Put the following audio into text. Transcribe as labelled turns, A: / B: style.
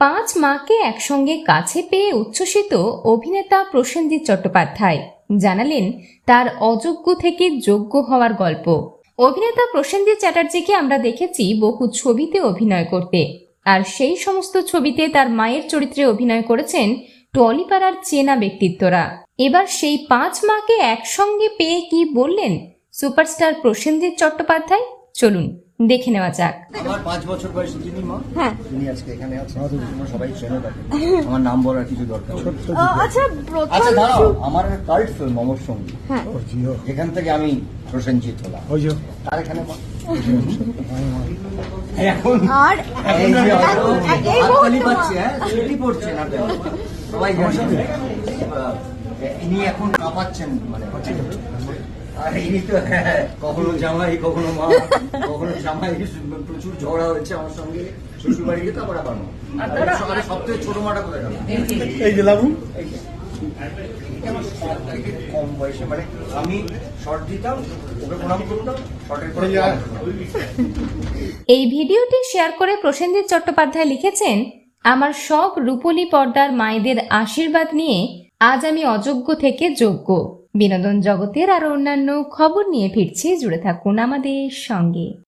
A: পাঁচ মাকে একসঙ্গে কাছে পেয়ে উচ্ছ্বসিত অভিনেতা প্রসেনজিৎ চট্টোপাধ্যায় জানালেন তার অযোগ্য থেকে যোগ্য হওয়ার গল্প। অভিনেতা প্রসেনজিৎ চ্যাটার্জিকে আমরা দেখেছি বহু ছবিতে অভিনয় করতে। আর সেই সমস্ত ছবিতে তার মায়ের চরিত্রে অভিনয় করেছেন টলিপাড়ার চেনা ব্যক্তিত্বরা। এবার সেই পাঁচ মাকে একসঙ্গে পেয়ে কি বললেন সুপারস্টার প্রসেনজিৎ চট্টোপাধ্যায়? চলুন দেখে নেওয়া যাক।
B: আমার পাঁচ বছর বয়সী যিনি মা
C: হ্যাঁ।
B: তিনি আজকে এখানে আছেন। তোমরা সবাই চেনো তাকে। আমার নাম বলার কিছু দরকার
C: আচ্ছা প্রথম
B: আচ্ছা দাঁড়াও আমার কাল্ট ফিল্ম অমর সঙ্গী।
C: হ্যাঁ।
B: এখান থেকে আমি প্রসেনজিৎ হলাম। আর এখানে
C: আর
B: এই পাচ্ছে হ্যাঁ ছুটি পড়ছে না সবাই ইনি এখন কাঁপাচ্ছেন মানে আর ইনি তো কখনো জামাই কখনো মা কখনো জামাই প্রচুর ঝগড়া হয়েছে আমার সঙ্গে শ্বশুর আবার মা। সব থেকে ছোট মাটা কোথায় গেল?
D: এই যে। লাবু।
B: কম বয়সে মানে আমি শর্ট দিতাম ওকে প্রণাম করতাম শর্টের পরে
A: এই ভিডিওটি শেয়ার করে প্রসেনজিৎ চট্টোপাধ্যায় লিখেছেন আমার সব রূপলী পর্দার মায়েদের আশীর্বাদ নিয়ে আজ আমি অযোগ্য থেকে যোগ্য। বিনোদন জগতের আরও অন্যান্য খবর নিয়ে ফিরছি। জুড়ে থাকুন আমাদের সঙ্গে।